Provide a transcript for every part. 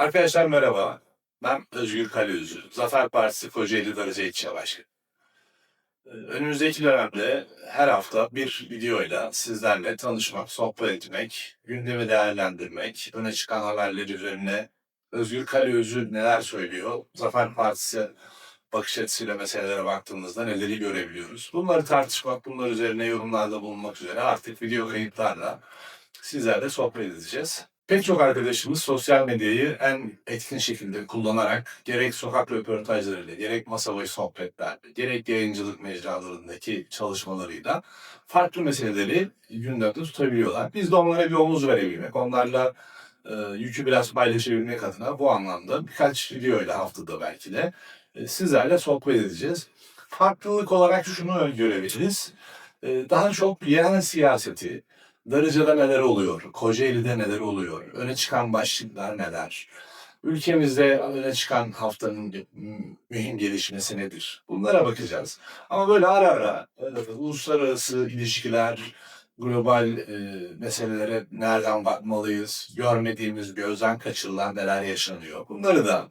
Arkadaşlar merhaba. Ben Özgür Kaleözü. Zafer Partisi Kocaeli Darıca İlçe Başkanı. Önümüzdeki dönemde her hafta bir videoyla sizlerle tanışmak, sohbet etmek, gündemi değerlendirmek, öne çıkan haberler üzerine Özgür Kaleözü neler söylüyor, Zafer Partisi bakış açısıyla meselelere baktığımızda neleri görebiliyoruz. Bunları tartışmak, bunlar üzerine yorumlarda bulunmak üzere artık video kayıtlarla sizlerle sohbet edeceğiz. Pek çok arkadaşımız sosyal medyayı en etkin şekilde kullanarak gerek sokak röportajlarıyla, gerek masa başı sohbetlerle, gerek yayıncılık mecralarındaki çalışmalarıyla farklı meseleleri gündemde tutabiliyorlar. Biz de onlara bir omuz verebilmek, onlarla e, yükü biraz paylaşabilmek adına bu anlamda birkaç videoyla haftada belki de e, sizlerle sohbet edeceğiz. Farklılık olarak şunu öngörebiliriz. E, daha çok yerel siyaseti, Darıca'da neler oluyor? Kocaeli'de neler oluyor? Öne çıkan başlıklar neler? Ülkemizde öne çıkan haftanın mü- mühim gelişmesi nedir? Bunlara bakacağız. Ama böyle ara ara e, uluslararası ilişkiler, global e, meselelere nereden bakmalıyız? Görmediğimiz, gözden kaçırılan neler yaşanıyor? Bunları da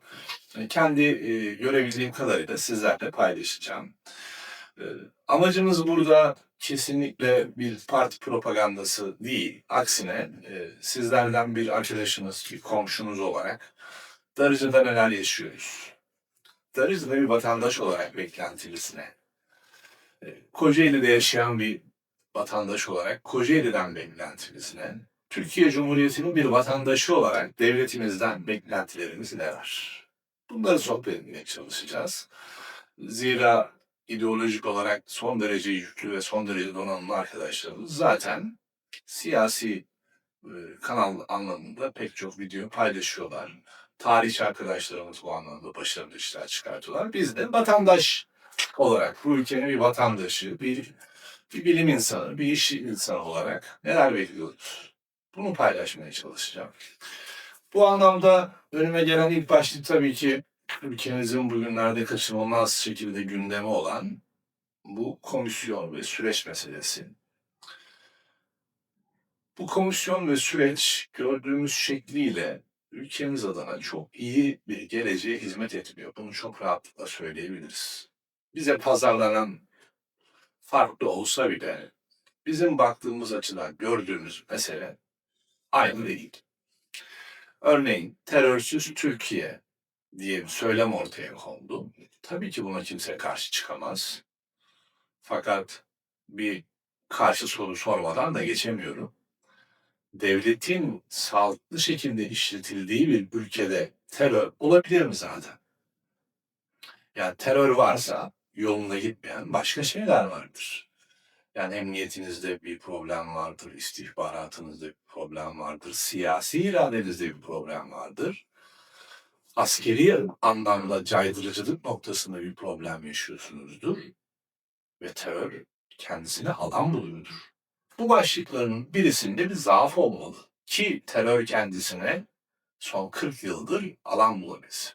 e, kendi e, görebildiğim kadarıyla sizlerle paylaşacağım. E, amacımız burada kesinlikle bir parti propagandası değil. Aksine e, sizlerden bir arkadaşınız, bir komşunuz olarak Darıca'da neler yaşıyoruz? Darıca'da bir vatandaş olarak beklentilisine, e, Kocaeli'de yaşayan bir vatandaş olarak Kocaeli'den beklentilisine, Türkiye Cumhuriyeti'nin bir vatandaşı olarak devletimizden beklentilerimiz neler? Bunları sohbet etmeye çalışacağız. Zira ideolojik olarak son derece yüklü ve son derece donanımlı arkadaşlarımız zaten siyasi e, kanal anlamında pek çok video paylaşıyorlar. Tarihçi arkadaşlarımız bu anlamda başarılı işler çıkartıyorlar. Biz de vatandaş olarak bu ülkenin bir vatandaşı, bir, bir bilim insanı, bir iş insanı olarak neler bekliyoruz? Bunu paylaşmaya çalışacağım. Bu anlamda önüme gelen ilk başlık tabii ki ülkemizin bugünlerde kaçınılmaz şekilde gündemi olan bu komisyon ve süreç meselesi. Bu komisyon ve süreç gördüğümüz şekliyle ülkemiz adına çok iyi bir geleceğe hizmet etmiyor. Bunu çok rahatlıkla söyleyebiliriz. Bize pazarlanan farklı olsa bile bizim baktığımız açıdan gördüğümüz mesele aynı değil. Örneğin terörsüz Türkiye diye bir söylem ortaya kondu. Tabii ki buna kimse karşı çıkamaz. Fakat bir karşı soru sormadan da geçemiyorum. Devletin sağlıklı şekilde işletildiği bir ülkede terör olabilir mi zaten? Yani terör varsa yolunda gitmeyen başka şeyler vardır. Yani emniyetinizde bir problem vardır, istihbaratınızda bir problem vardır, siyasi iradenizde bir problem vardır askeri anlamda caydırıcılık noktasında bir problem yaşıyorsunuzdur. Ve terör kendisine alan buluyordur. Bu başlıkların birisinde bir zaaf olmalı. Ki terör kendisine son 40 yıldır alan bulabilsin.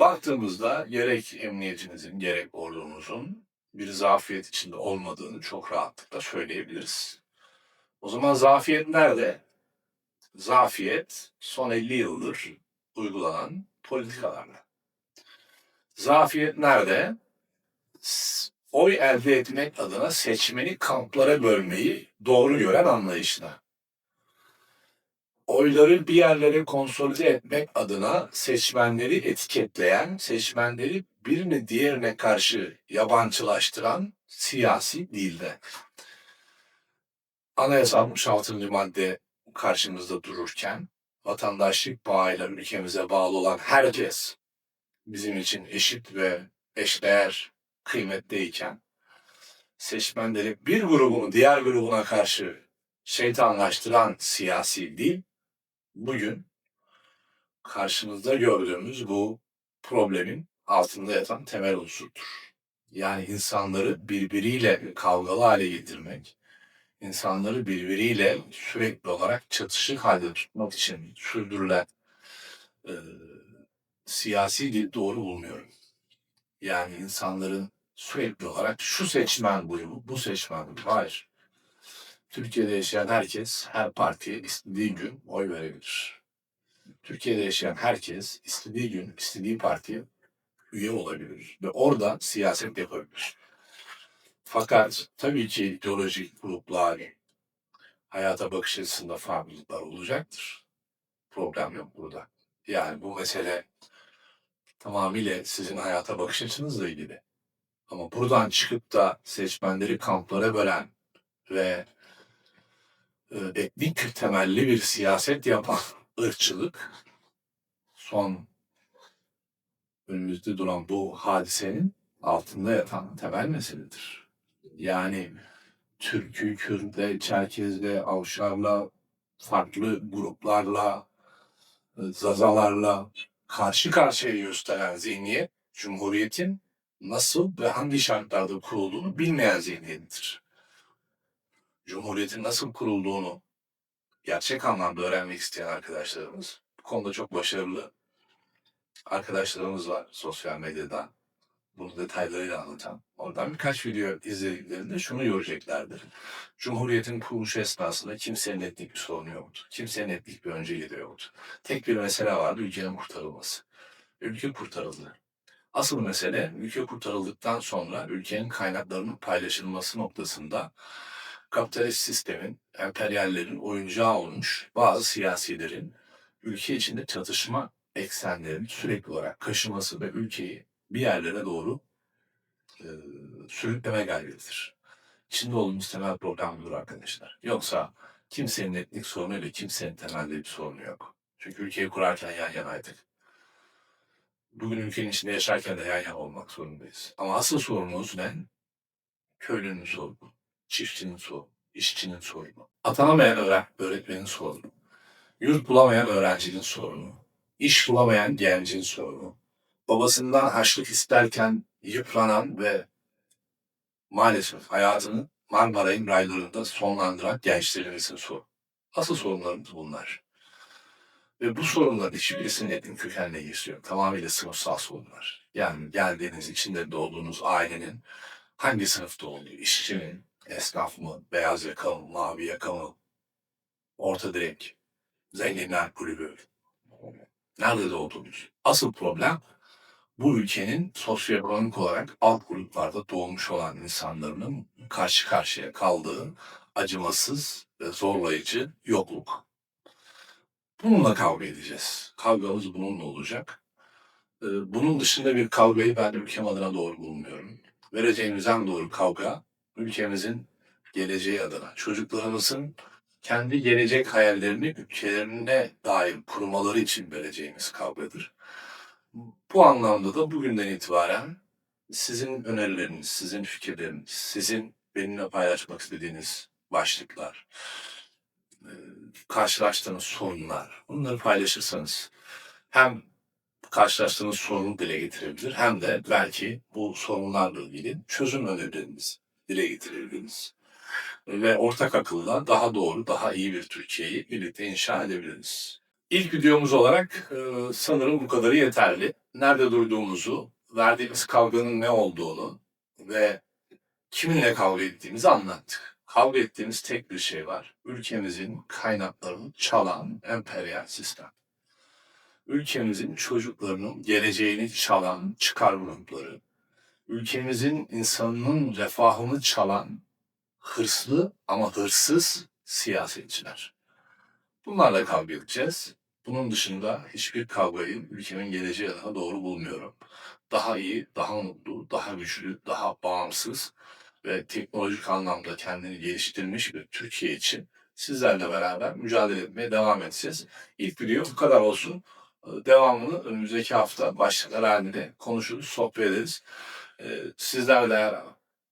Baktığımızda gerek emniyetinizin gerek ordunuzun bir zafiyet içinde olmadığını çok rahatlıkla söyleyebiliriz. O zaman zafiyet nerede? Zafiyet son 50 yıldır uygulanan politikalarla. Zafiyet nerede? Oy elde etmek adına seçmeni kamplara bölmeyi doğru gören anlayışla. Oyları bir yerlere konsolide etmek adına seçmenleri etiketleyen, seçmenleri birini diğerine karşı yabancılaştıran siyasi dilde. Anayasa 66. madde karşımızda dururken vatandaşlık bağıyla ülkemize bağlı olan herkes bizim için eşit ve eşdeğer kıymetteyken seçmenleri bir grubunu diğer grubuna karşı şeytanlaştıran siyasi dil bugün karşımızda gördüğümüz bu problemin altında yatan temel unsurdur. Yani insanları birbiriyle kavgalı hale getirmek, insanları birbiriyle sürekli olarak çatışık halde tutmak için sürdürülen e, siyasi dil doğru bulmuyorum. Yani insanların sürekli olarak şu seçmen grubu, bu seçmen grubu. Hayır. Türkiye'de yaşayan herkes her partiye istediği gün oy verebilir. Türkiye'de yaşayan herkes istediği gün istediği partiye üye olabilir ve orada siyaset yapabilir. Fakat tabii ki ideolojik gruplar, hayata bakış açısında farklılıklar olacaktır. Problem yok burada. Yani bu mesele tamamıyla sizin hayata bakış açınızla ilgili. Ama buradan çıkıp da seçmenleri kamplara bölen ve e, etnik temelli bir siyaset yapan ırkçılık son önümüzde duran bu hadisenin altında yatan temel meseledir. Yani Türk'ü, Kürt'le, Çerkez'le, Avşar'la, farklı gruplarla, e, Zazalarla karşı karşıya gösteren zihniyet, Cumhuriyet'in nasıl ve hangi şartlarda kurulduğunu bilmeyen zihniyettir. Cumhuriyet'in nasıl kurulduğunu gerçek anlamda öğrenmek isteyen arkadaşlarımız, bu konuda çok başarılı arkadaşlarımız var sosyal medyada. Bunu detaylarıyla anlatan. Oradan birkaç video izlediklerinde şunu göreceklerdir. Cumhuriyetin kuruluşu esnasında kimsenin etnik bir sorunu yoktu. Kimsenin etnik bir önceliği de yoktu. Tek bir mesele vardı, ülkenin kurtarılması. Ülke kurtarıldı. Asıl mesele ülke kurtarıldıktan sonra ülkenin kaynaklarının paylaşılması noktasında kapitalist sistemin, emperyallerin oyuncağı olmuş bazı siyasilerin ülke içinde çatışma eksenlerini sürekli olarak kaşıması ve ülkeyi bir yerlere doğru e, sürükleme gayretidir. İçinde olduğumuz temel problem budur arkadaşlar. Yoksa kimsenin etnik sorunuyla kimsenin temelde bir sorunu yok. Çünkü ülkeyi kurarken yan yanaydık. Bugün ülkenin içinde yaşarken de yan yana olmak zorundayız. Ama asıl sorunumuz ne? Köylünün sorunu, çiftçinin sorunu, işçinin sorunu, atanamayan öğretmenin sorunu, yurt bulamayan öğrencinin sorunu, iş bulamayan gencin sorunu, babasından harçlık isterken yıpranan ve maalesef hayatını Marmaray'ın raylarında sonlandıran gençlerimizin sorunu. Asıl sorunlarımız bunlar. Ve bu sorunların hiçbirisinin etnik kökenle yok. Tamamıyla sınıfsal sorunlar. Yani geldiğiniz, içinde doğduğunuz ailenin hangi sınıfta olduğu, işçi mi, esnaf mı, beyaz yakalı mı, mavi yakalı mı, orta direk, zenginler kulübü, nerede doğdunuz? Asıl problem bu ülkenin sosyoekonomik olarak alt gruplarda doğmuş olan insanların karşı karşıya kaldığı acımasız zorlayıcı yokluk. Bununla kavga edeceğiz. Kavgamız bununla olacak. Ee, Bunun dışında bir kavgayı ben ülkem adına doğru bulmuyorum. Vereceğimiz en doğru kavga ülkemizin geleceği adına. Çocuklarımızın kendi gelecek hayallerini ülkelerine dair kurmaları için vereceğimiz kavgadır. Bu anlamda da bugünden itibaren sizin önerileriniz, sizin fikirleriniz, sizin benimle paylaşmak istediğiniz başlıklar, e, karşılaştığınız sorunlar, bunları paylaşırsanız hem karşılaştığınız sorunu dile getirebilir hem de belki bu sorunlarla ilgili çözüm önerilerinizi dile getirebiliriz. Ve ortak akılla daha doğru, daha iyi bir Türkiye'yi birlikte inşa edebiliriz. İlk videomuz olarak e, sanırım bu kadarı yeterli. Nerede durduğumuzu, verdiğimiz kavganın ne olduğunu ve kiminle kavga ettiğimizi anlattık. Kavga ettiğimiz tek bir şey var. Ülkemizin kaynaklarını çalan emperyal sistem. Ülkemizin çocuklarının geleceğini çalan çıkar grupları. Ülkemizin insanının refahını çalan hırslı ama hırsız siyasetçiler. Bunlarla kavga edeceğiz. Bunun dışında hiçbir kavgayı ülkemin geleceği adına doğru bulmuyorum. Daha iyi, daha mutlu, daha güçlü, daha bağımsız ve teknolojik anlamda kendini geliştirmiş bir Türkiye için sizlerle beraber mücadele etmeye devam edeceğiz. İlk video bu kadar olsun. Devamını önümüzdeki hafta başlıklar halinde konuşuruz, sohbet ederiz. Ee, Sizler de eğer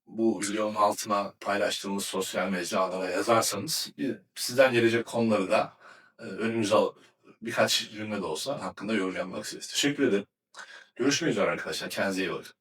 bu videonun altına paylaştığımız sosyal mecralara yazarsanız sizden gelecek konuları da e, önümüze alıp birkaç cümle de olsa hakkında yorum yapmak isteriz. Teşekkür ederim. Görüşmek üzere arkadaşlar. Kendinize iyi bakın.